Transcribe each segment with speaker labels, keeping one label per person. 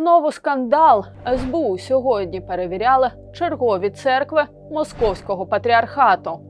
Speaker 1: Знову скандал. СБУ сьогодні перевіряли чергові церкви Московського патріархату.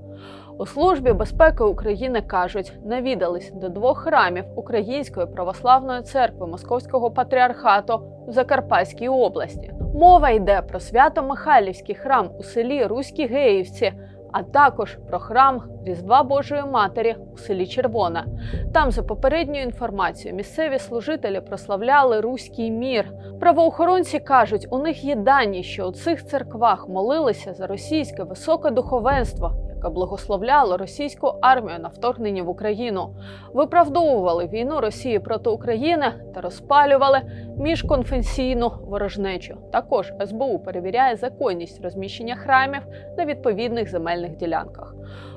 Speaker 1: У службі безпеки України кажуть, навідались до двох храмів Української православної церкви Московського патріархату в Закарпатській області. Мова йде про свято-Михайлівський храм у селі Руські Геївці, а також про храм Різдва Божої Матері у селі Червона. Там, за попередньою інформацією, місцеві служителі прославляли руський мір. Правоохоронці кажуть, у них є дані, що у цих церквах молилися за російське високе духовенство, яке благословляло російську армію на вторгнення в Україну, виправдовували війну Росії проти України та розпалювали міжконфесійну ворожнечу. Також СБУ перевіряє законність розміщення храмів на відповідних земельних ділянках.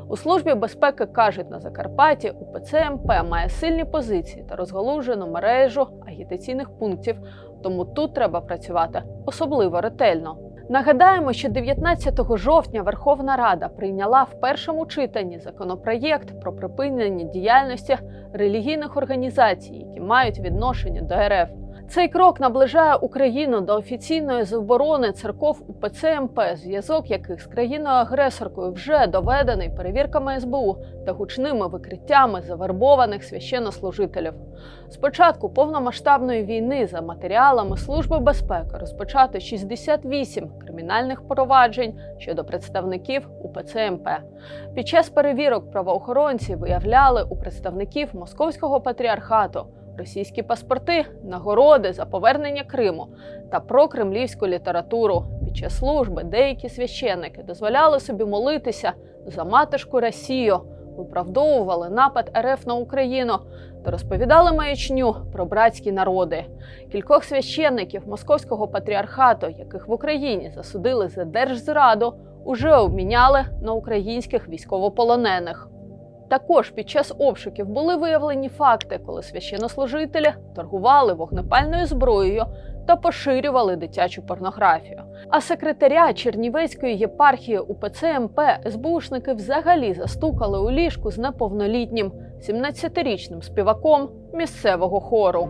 Speaker 1: У службі безпеки кажуть, на Закарпатті УПЦ МП має сильні позиції та розгалужену мережу агітаційних пунктів, тому тут треба працювати особливо ретельно. Нагадаємо, що 19 жовтня Верховна Рада прийняла в першому читанні законопроєкт про припинення діяльності релігійних організацій, які мають відношення до РФ. Цей крок наближає Україну до офіційної заборони церков УПЦ МП, зв'язок яких з країною-агресоркою вже доведений перевірками СБУ та гучними викриттями завербованих священнослужителів. З початку повномасштабної війни за матеріалами Служби безпеки розпочато 68 кримінальних проваджень щодо представників УПЦ МП. Під час перевірок правоохоронці виявляли у представників Московського патріархату російські паспорти, нагороди за повернення Криму та прокремлівську літературу. Під час служби деякі священники дозволяли собі молитися за матушку Росію, виправдовували напад РФ на Україну та розповідали маячню про братські народи. Кількох священників Московського патріархату, яких в Україні засудили за держзраду, уже обміняли на українських військовополонених. Також під час обшуків були виявлені факти, коли священнослужителі торгували вогнепальною зброєю та поширювали дитячу порнографію. А секретаря Чернівецької єпархії УПЦ МП СБУшники взагалі застукали у ліжку з неповнолітнім 17-річним співаком місцевого хору.